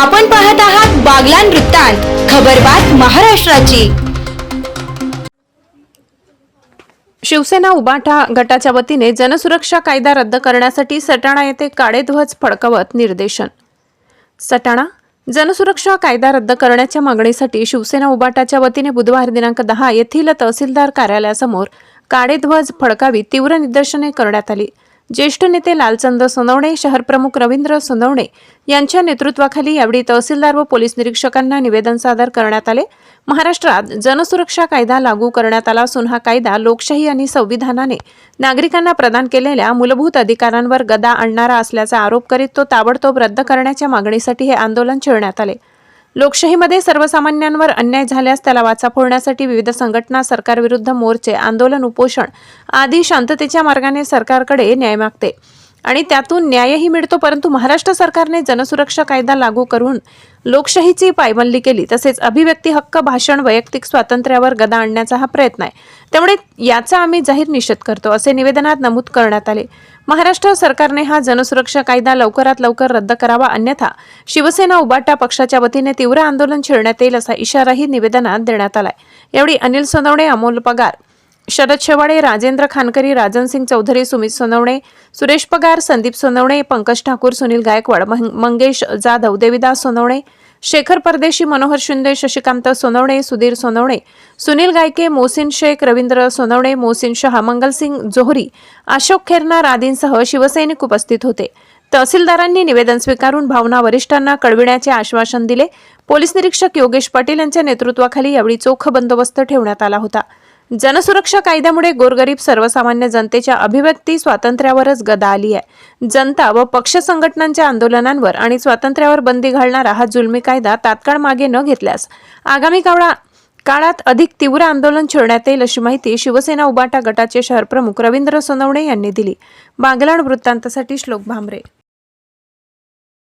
आपण पाहत आहात बागलान वृत्तांत खबरबात महाराष्ट्राची. शिवसेना उबाटा गटाच्या वतीने जनसुरक्षा कायदा रद्द करण्यासाठी सटाणा येथे काळेध्वज फडकवत निर्देशन. सटाणा जनसुरक्षा कायदा रद्द करण्याच्या मागणीसाठी शिवसेना उबाटाच्या वतीने बुधवार दिनांक दहा येथील तहसीलदार कार्यालयासमोर काळेध्वज फडकावी तीव्र निदर्शने करण्यात आली. ज्येष्ठ नेते लालचंद सोनवणे शहरप्रमुख रवींद्र सोनवणे यांच्या नेतृत्वाखाली यावेळी तहसीलदार व पोलीस निरीक्षकांना निवेदन सादर करण्यात आले. महाराष्ट्रात जनसुरक्षा कायदा लागू करण्यात आला असून हा कायदा लोकशाही आणि संविधानाने नागरिकांना प्रदान केलेल्या मूलभूत अधिकारांवर गदा आणणारा असल्याचा आरोप करीत तो ताबडतोब रद्द करण्याच्या मागणीसाठी हे आंदोलन छेडण्यात आले. लोकशाहीमध्ये सर्वसामान्यांवर अन्याय झाल्यास त्याला वाचा फोडण्यासाठी विविध संघटना सरकारविरुद्ध मोर्चे आंदोलन उपोषण आदी शांततेच्या मार्गाने सरकारकडे न्याय मागते. आणि त्यातून न्यायही मिळतो परंतु महाराष्ट्र सरकारने जनसुरक्षा कायदा लागू करून लोकशाहीची पायमल्ली केली. तसेच अभिव्यक्ती हक्क भाषण वैयक्तिक स्वातंत्र्यावर गदा आणण्याचा हा प्रयत्न आहे. त्यामुळे याचा आम्ही जाहीर निषेध करतो असे निवेदनात नमूद करण्यात आले. महाराष्ट्र सरकारने हा जनसुरक्षा कायदा लवकरात लवकर रद्द करावा अन्यथा शिवसेना उबाटा पक्षाच्या वतीने तीव्र आंदोलन छेडण्यात येईल असा इशाराही निवेदनात देण्यात आलाय. यावेळी अनिल सोनवणे अमोल पगार. शरद शेवाडे राजेंद्र खानकरी राजन सिंग चौधरी सुमित सोनवणे सुरेश पगार संदीप सोनवणे पंकज ठाकूर सुनील गायकवाड मंग- मंगेश जाधव देविदास सोनवणे शेखर परदेशी मनोहर शिंदे शशिकांत सोनवणे सुधीर सोनवणे सुनील गायके मोहसिन शेख रवींद्र सोनवणे मोहसिन शहा मंगलसिंग जोहरी अशोक खेरनार आदींसह शिवसैनिक उपस्थित होते. तहसीलदारांनी निवेदन स्वीकारून भावना वरिष्ठांना कळविण्याचे आश्वासन दिले. पोलीस निरीक्षक योगेश पाटील यांच्या नेतृत्वाखाली यावेळी चोख बंदोबस्त ठेवण्यात आला होता. जनसुरक्षा कायद्यामुळे गोरगरीब सर्वसामान्य जनतेच्या अभिव्यक्ती स्वातंत्र्यावरच गदा आली आहे. जनता व पक्ष संघटनांच्या आंदोलनांवर आणि स्वातंत्र्यावर बंदी घालणारा हा जुलमी कायदा तात्काळ मागे न घेतल्यास आगामी काळा काळात अधिक तीव्र आंदोलन छेडण्यात येईल अशी माहिती शिवसेना उबाटा गटाचे शहरप्रमुख रवींद्र सोनवणे यांनी दिली. बागलाण वृत्तांतासाठी श्लोक भांबरे